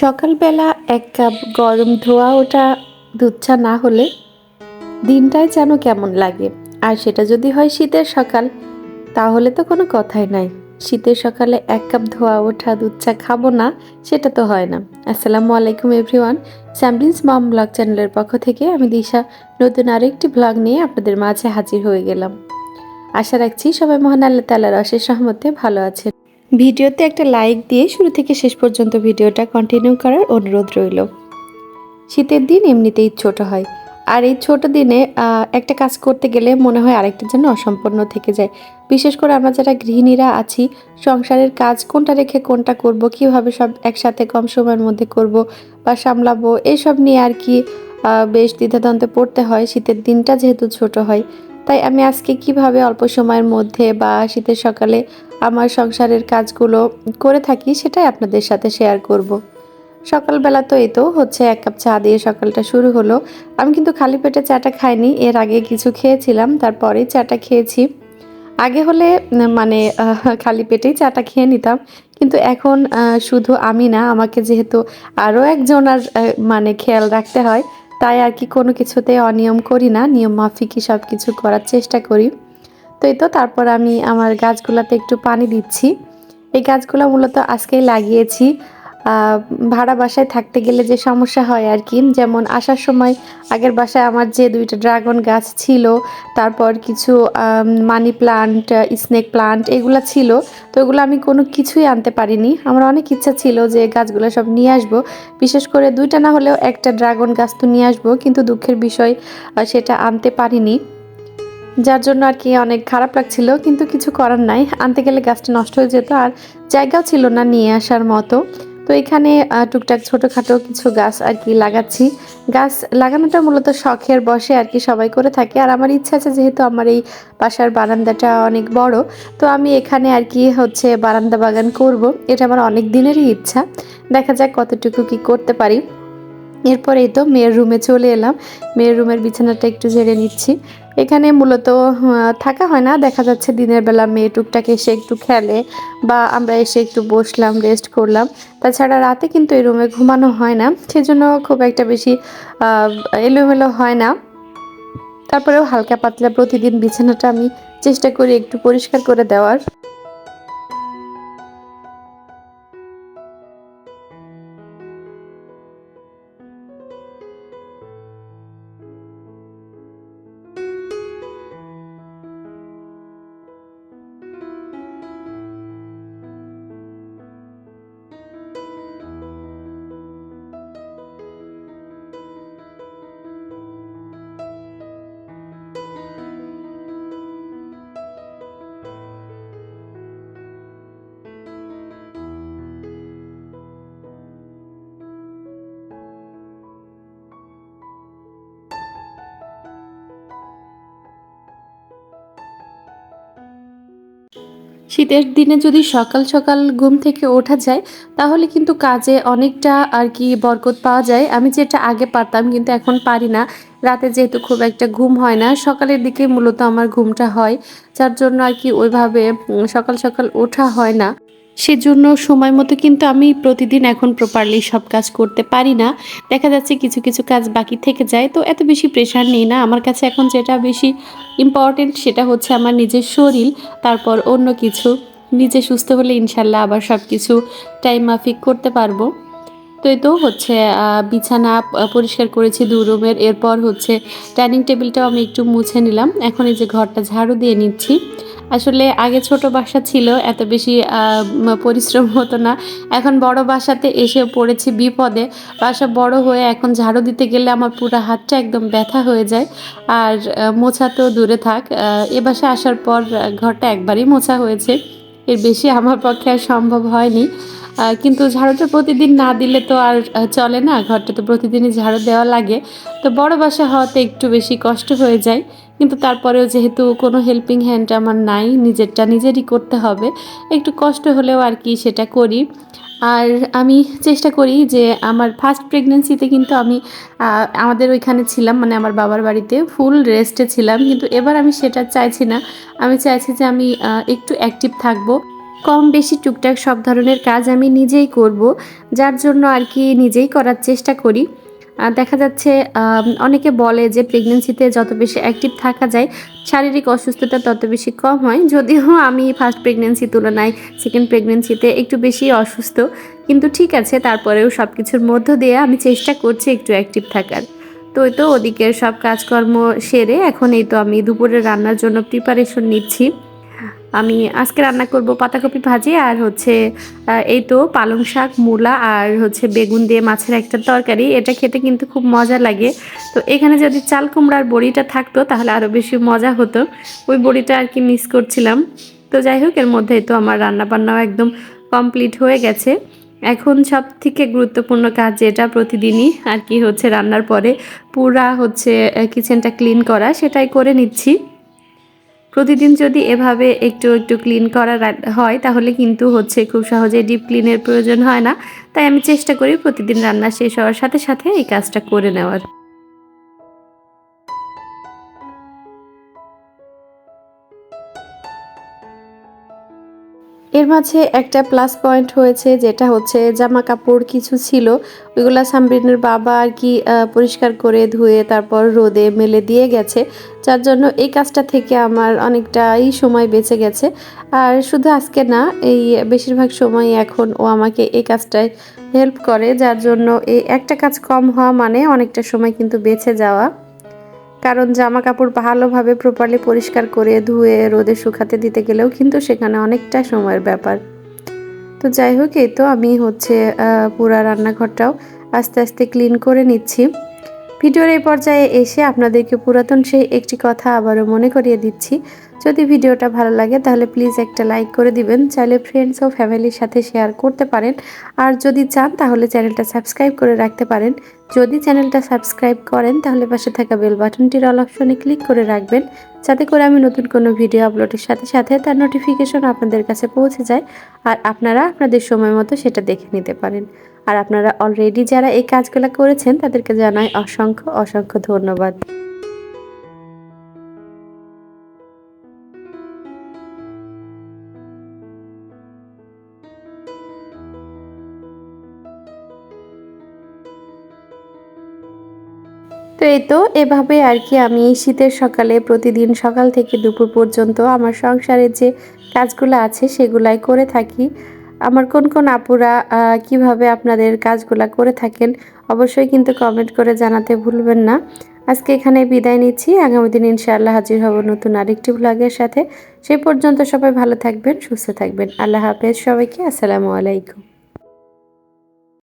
সকালবেলা এক কাপ গরম ধোয়া ওঠা দুধ চা না হলে দিনটাই যেন কেমন লাগে। আর সেটা যদি হয় শীতের সকাল, তাহলে তো কোনো কথাই নাই। শীতের সকালে এক কাপ ধোয়া ওঠা দুধ চা খাব না, সেটা তো হয় না। আসসালামু আলাইকুম এভরিওয়ান, স্যামলিন্স মম ব্লগ চ্যানেলের পক্ষ থেকে আমি দিশা। নতুন আরেকটি ব্লগ নিয়ে আপনাদের মাঝে হাজির হয়ে গেলাম। আশা রাখছি সবাই মহান আল্লাহ তাল্লাহর অশেষ সহমতে ভালো আছেন। ভিডিওতে একটা লাইক দিয়ে শুরু থেকে শেষ পর্যন্ত ভিডিওটা কন্টিনিউ করার অনুরোধ রইল। শীতের দিন এমনিতেই ছোট হয়। আর এই ছোট দিনে একটা কাজ করতে গেলে মনে হয় আরেকটা যেন অসম্পূর্ণ থেকে যায়। বিশেষ করে আমরা যারা গৃহিণীরা আছি, সংসারের কাজ কোনটা রেখে কোনটা করব, কীভাবে সব একসাথে কম সময়ের মধ্যে করব বা সামলাবো, এসব নিয়ে আর কি বেশ দ্বিধাদ্বন্দ্বে পড়তে হয়। শীতের দিনটা যেহেতু ছোট হয় তাই আমি আজকে কীভাবে অল্প সময়ের মধ্যে বা শীতের সকালে আমার সংসারের কাজগুলো করে থাকি সেটাই আপনাদের সাথে শেয়ার করব। সকালবেলা তো এই তো হচ্ছে এক কাপ চা দিয়ে সকালটা শুরু হলো আমি কিন্তু খালি পেটে চাটা খাইনি, এর আগে কিছু খেয়েছিলাম, তারপরে চাটা খেয়েছি আগে হলে মানে খালি পেটেই চাটা খেয়ে নিতাম, কিন্তু এখন শুধু আমি না, আমাকে যেহেতু আরও একজন আর মানে খেয়াল রাখতে হয় তাই আর কি কোনো কিছুতে অনিয়ম করি না, নিয়ম মাফিকই সব কিছু করার চেষ্টা করি। তো এই তো, তারপর আমি আমার গাছগুলোতে একটু পানি দিচ্ছি। এই গাছগুলো মূলত আজকেই লাগিয়েছি। ভাড়া বাসায় থাকতে গেলে যে সমস্যা হয় আর কি, যেমন আসার সময় আগের বাসায় আমার যে দুইটা ড্রাগন গাছ ছিল, তারপর কিছু মানি প্লান্ট, স্নেক প্লান্ট এগুলো ছিল, তো এগুলো আমি কোনো কিছুই আনতে পারিনি। আমার অনেক ইচ্ছা ছিল যে গাছগুলো সব নিয়ে আসব। বিশেষ করে দুইটা না হলেও একটা ড্রাগন গাছ তো নিয়ে আসব, কিন্তু দুঃখের বিষয় সেটা আনতে পারিনি। যার জন্য আর কি অনেক খারাপ লাগছিল, কিন্তু কিছু করার নাই। আনতে গেলে গাছটা নষ্ট হয়ে যেত আর জায়গাও ছিল না নিয়ে আসার মতো। তো এখানে টুকটাক ছোটোখাটো কিছু গাছ আর কি লাগাচ্ছি। গাছ লাগানোটা মূলত শখের বসে আর কি সবাই করে থাকে। আর আমার ইচ্ছা আছে যেহেতু আমার এই বাসার বারান্দাটা অনেক বড়, তো আমি এখানে আর কি হচ্ছে বারান্দা বাগান করব। এটা আমার অনেক দিনেরই ইচ্ছা। দেখা যাক কতটুকু কি করতে পারি। এরপরেই তো মেয়ের রুমে চলে এলাম। মেয়ের রুমের বিছানাটা একটু ঝেড়ে নিচ্ছি। এখানে মূলত থাকা হয় না। দেখা যাচ্ছে দিনের বেলা মেয়ে টুকটাক এসে একটু খেলে বা আমরা এসে একটু বসলাম রেস্ট করলাম। তাছাড়া রাতে কিন্তু এই রুমে ঘুমানো হয় না। সেজন্য খুব একটা বেশি এলোমেলো হয় না। তারপরেও হালকা পাতলা প্রতিদিন বিছানাটা আমি চেষ্টা করি একটু পরিষ্কার করে দেওয়ার। শীতের দিনে যদি সকাল সকাল ঘুম থেকে ওঠা যায়, তাহলে কিন্তু কাজে অনেকটা আর কি বরকত পাওয়া যায়। আমি যেটা আগে পারতাম কিন্তু এখন পারি না। রাতে যেহেতু খুব একটা ঘুম হয় না, সকালের দিকে মূলত আমার ঘুমটা হয়। যার জন্য আর কি ওইভাবে সকাল সকাল ওঠা হয় না। সেজন্য সময় মতো কিন্তু আমি প্রতিদিন এখন প্রপারলি সব কাজ করতে পারি না। দেখা যাচ্ছে কিছু কিছু কাজ বাকি থেকে যায়, তো এত বেশি প্রেশার নেই না। আমার কাছে এখন যেটা বেশি ইম্পর্টেন্ট সেটা হচ্ছে আমার নিজের শরীর, তারপর অন্য কিছু। নিজে সুস্থ হলে ইনশাল্লাহ আবার সব কিছু টাইম মাফিক করতে পারব। তো এই তো হচ্ছে বিছানা পরিষ্কার করেছি দু রুমের। এরপর হচ্ছে ডাইনিং টেবিলটাও আমি একটু মুছে নিলাম। এখন এই যে ঘরটা ঝাড়ু দিয়ে নিচ্ছি। আসলে আগে ছোট বাসা ছিল, এত বেশি পরিশ্রম হতো না। এখন বড় বাসাতে এসে পড়েছি বিপদে। বাসা বড় হয়ে এখন ঝাড়ু দিতে গেলে আমার পুরো হাতটা একদম ব্যথা হয়ে যায়। আর মোছা তো দূরে থাক। এ বাসা আসার পর ঘরটা একবারই মোছা হয়েছে। এর বেশি আমার পক্ষে আর সম্ভব হয়নি। কিন্তু ঝাড়ুটা প্রতিদিন না দিলে তো আর চলে না। ঘরটা তো প্রতিদিনই ঝাড়ু দেওয়া লাগে। তো বড় বাসা হওয়াতে একটু বেশি কষ্ট হয়ে যায়। কিন্তু তারপরেও যেহেতু কোনো হেল্পিং হ্যান্ড আমার নাই, নিজেরটা নিজেরই করতে হবে, একটু কষ্ট হলেও আর কি সেটা করি। আর আমি চেষ্টা করি যে আমার ফার্স্ট প্রেগনেন্সিতে কিন্তু আমি আমাদের ওইখানে ছিলাম মানে আমার বাবার বাড়িতে ফুল রেস্টে ছিলাম। কিন্তু এবার আমি সেটা চাইছি না। আমি চাইছি যে আমি একটু অ্যাক্টিভ থাকব। কম বেশি টুকটাক সব ধরনের কাজ আমি নিজেই করব, যার জন্য আর কি নিজেই করার চেষ্টা করি। দেখা যাচ্ছে অনেকে বলে যে প্রেগনেন্সিতে যত বেশি অ্যাক্টিভ থাকা যায়, শারীরিক অসুস্থতা তত বেশি কম হয়। যদিও আমি ফার্স্ট প্রেগনেন্সির তুলনায় সেকেন্ড প্রেগনেন্সিতে একটু বেশি অসুস্থ, কিন্তু ঠিক আছে, তারপরেও সব কিছুর মধ্য দিয়ে আমি চেষ্টা করছি একটু অ্যাক্টিভ থাকার। তো তো ওদিকের সব কাজকর্ম সেরে এখন এই তো আমি দুপুরে রান্নার জন্য প্রিপারেশন নিচ্ছি। আমি আজকে রান্না করব পাতাকপি ভাজি আর হচ্ছে এই তো পালং শাক, মূলা আর হচ্ছে বেগুন দিয়ে মাছের একটা তরকারি। এটা খেতে কিন্তু খুব মজা লাগে। তো এখানে যদি চাল কুমড়ার বড়িটা থাকতো তাহলে আরও বেশি মজা হতো। ওই বড়িটা আর কি মিস করছিলাম। তো যাই হোক, এর মধ্যেই তো আমার রান্না বান্নাও একদম কমপ্লিট হয়ে গেছে। এখন সব থেকে গুরুত্বপূর্ণ কাজ যেটা প্রতিদিনই আর কি হচ্ছে রান্নার পরে পুরা হচ্ছে কিচেনটা ক্লিন করা, সেটাই করে নিচ্ছি। প্রতিদিন যদি এভাবে একটু একটু ক্লিন করা হয়, তাহলে কিন্তু হচ্ছে খুব সহজে ডিপ ক্লিনের প্রয়োজন হয় না। তাই আমি চেষ্টা করি প্রতিদিন রান্না শেষ হওয়ার সাথে সাথে এই কাজটা করে নেওয়ার। এর মাঝে একটা প্লাস পয়েন্ট হয়েছে, যেটা হচ্ছে জামা কাপড় কিছু ছিল, ওইগুলা সামরিনের বাবা আর কি পরিষ্কার করে ধুয়ে তারপর রোদে মেলে দিয়ে গেছে। যার জন্য এই কাজটা থেকে আমার অনেকটাই সময় বেঁচে গেছে। আর শুধু আজকে না, এই বেশিরভাগ সময় এখন ও আমাকে এই কাজটায় হেল্প করে, যার জন্য এই একটা কাজ কম হওয়া মানে অনেকটা সময় কিন্তু বেঁচে যাওয়া। কারণ জামা কাপড় ভালোভাবে প্রপারলি পরিষ্কার করে ধুয়ে, রোদে শুকাতে দিতে গেলেও কিন্তু সেখানে অনেকটা সময়ের ব্যাপার। তো যাই হোক, এই তো আমি হচ্ছে পুরা রান্নাঘরটাও আস্তে আস্তে ক্লিন করে নিচ্ছি। ভিডিওর এই পর্যায়ে এসে আপনাদেরকে পুরাতন সেই একটি কথা আবারও মনে করিয়ে দিচ্ছি। যদি ভিডিওটা ভালো লাগে, তাহলে প্লিজ একটা লাইক করে দিবেন। চাইলে ফ্রেন্ডস ও ফ্যামিলির সাথে শেয়ার করতে পারেন। আর যদি চান, তাহলে চ্যানেলটা সাবস্ক্রাইব করে রাখতে পারেন। যদি চ্যানেলটা সাবস্ক্রাইব করেন, তাহলে পাশে থাকা বেল বাটনটির অল অপশনে ক্লিক করে রাখবেন। যাতে করে আমি নতুন কোনো ভিডিও আপলোডের সাথে সাথে তার নোটিফিকেশন আপনাদের কাছে পৌঁছে যায়। আর আপনারা আপনাদের সময় মতো সেটা দেখে নিতে পারেন। আর আপনারা অলরেডি যারা এই কাজগুলো করেছেন, তাদেরকে জানাই অসংখ্য অসংখ্য ধন্যবাদ। তো এই তো, এভাবে আর কি আমি শীতের সকালে প্রতিদিন সকাল থেকে দুপুর পর্যন্ত আমার সংসারের যে কাজগুলো আছে, সেগুলাই করে থাকি। আমার কোন কোন আপুরা কীভাবে আপনাদের কাজগুলা করে থাকেন, অবশ্যই কিন্তু কমেন্ট করে জানাতে ভুলবেন না। আজকে এখানে বিদায় নিচ্ছি। আগামী দিন ইনশাআল্লাহ হাজির হব নতুন আরেকটি ব্লগের সাথে। সেই পর্যন্ত সবাই ভালো থাকবেন, সুস্থ থাকবেন। আল্লাহ হাফেজ সবাইকে। আসসালামু আলাইকুম।